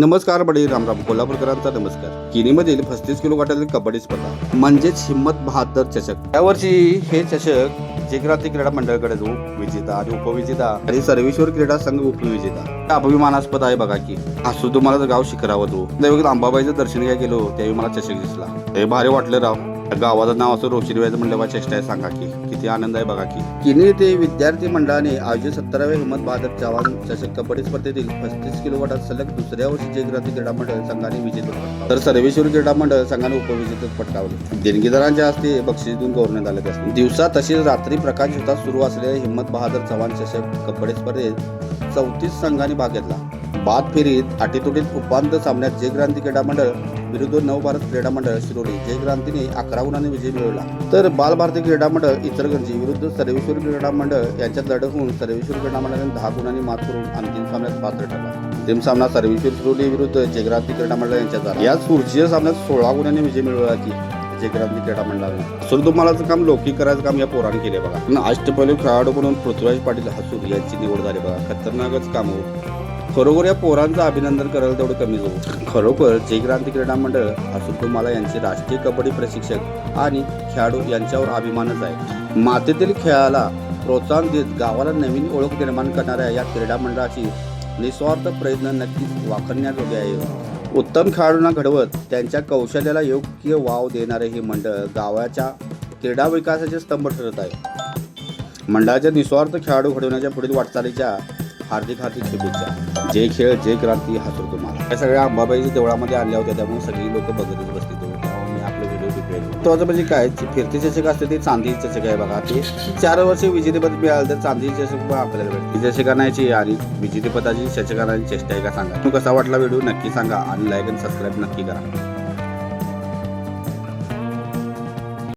नमस्कार बडी रामराम कोल्हापूरकरांचा नमस्कार. किनीमधील पस्तीस किलो गटातील कबड्डी स्पर्धा म्हणजेच हिंमत बहात्तर चषक. यावर्षी हे चषक जगराती क्रीडा मंडळाकडे जो विजेता आणि उपविजेता आणि सर्वेश्वर क्रीडा संघ उपविजेता. अभिमानास्पद आहे बघा की असू तुम्हाला गाव शिखरावर तो दैवत अंबाबाईचं दर्शन घ्या गेलो त्यावेळी मला चषक दिसला. हे भारी वाटलं राव. गावाचं नाव असं रोशन व्याज म्हणलं बा चेष्टा आहे सांगा की. किती आनंद आहे बघा की. किनी ते विद्यार्थी मंडळाने आयोजित सत्तराव्या हिमत बहादर चव्हाण चषक कबड्डी स्पर्धेतील पस्तीस किलो गटात सलग दुसऱ्या वर्षी जयग्राती क्रीडा मंडळ संघाने विजेते तर सर्वेश्वर क्रीडा मंडळ संघाने उपविजेते पटकावले. देणगीदारांच्या हस्ते बक्षीस देऊन गौरवण्यात आले असते. दिवसा तसेच रात्री प्रकाश होता सुरू असलेल्या हिम्मत बहादर चव्हाण चषक कबड्डी स्पर्धेत चौतीस संघांनी भाग घेतला. बाद फेरीत अटीतुटीत उपांत सामन्यात जयक्रांती क्रीडा मंडळ विरुद्ध नवभारत क्रीडा मंडळ शिरोली जयक्रांतीने अकरा गुणांनी विजय मिळवला. तर बालभारती क्रीडा मंडळ इचलकरंजी विरुद्ध सर्वेश्वर क्रीडा मंडळ यांच्यात लढत होऊन सर्वेश्वर क्रीडा मंडळाने दहा गुणांनी मात करून अंतिम सामन्यात पात्र ठरला. अंतिम सामना सर्वेश्वर शिरोली विरुद्ध जयक्रांती क्रीडा मंडळ यांच्यात झाला. याच पुढच्या सामन्यात सोळा गुणांनी विजय मिळवला की जयक्रांती क्रीडा मंडळाने. सुरदुमालाचं काम लौकिक करायचं काम या पोराने केले बघा. आणि अष्टपैलू खेळाडू म्हणून पृथ्वीराज पाटील हसूर यांची निवड झाली बघा. खतरनाकच काम हो. खरोखर या पोरांचं अभिनंदन करायला तेवढं कमीच हो खरोखर जयक्रांती क्रीडा मंडळ असून तुम्हाला यांचे राष्ट्रीय कबड्डी प्रशिक्षक आणि खेळाडू यांच्यावर अभिमानच आहे. मातेतील खेळाला प्रोत्साहन देत गावाला नवीन ओळख निर्माण करणाऱ्या या क्रीडा मंडळाची निस्वार्थ प्रयत्न नक्कीच वाखण्याजोगे आहे. उत्तम खेळाडूंना घडवत त्यांच्या कौशल्याला योग्य वाव देणारे हे मंडळ गावाच्या क्रीडा विकासाचे स्तंभ ठरत आहे. मंडळाच्या निस्वार्थ खेळाडू घडवण्याच्या पुढील वाटचालीच्या हार्दिक हार्दिक शुभेच्छा. जय खेळ जय क्रांती हासर तुम्हाला. या सगळ्या अंबाबाईच्या देवळामध्ये आणल्या होत्या त्यामुळे सगळी लोक बघतच बसली तो मी आपले व्हिडिओ डिपेंड तो म्हणजे काय? फिरती फिरते चषक असते ते चांदी चषक आहे बघा. ते चार वर्ष विजेतेपद मिळालं तर चांदी चषक पण आपल्याला भेटते. चषक आणायची आणि विजेतेपदाची चषक आणायची चेष्टा आहे का सांगा. तू कसा वाटला व्हिडिओ नक्की सांगा आणि लाईक आणि सबस्क्राईब नक्की करा.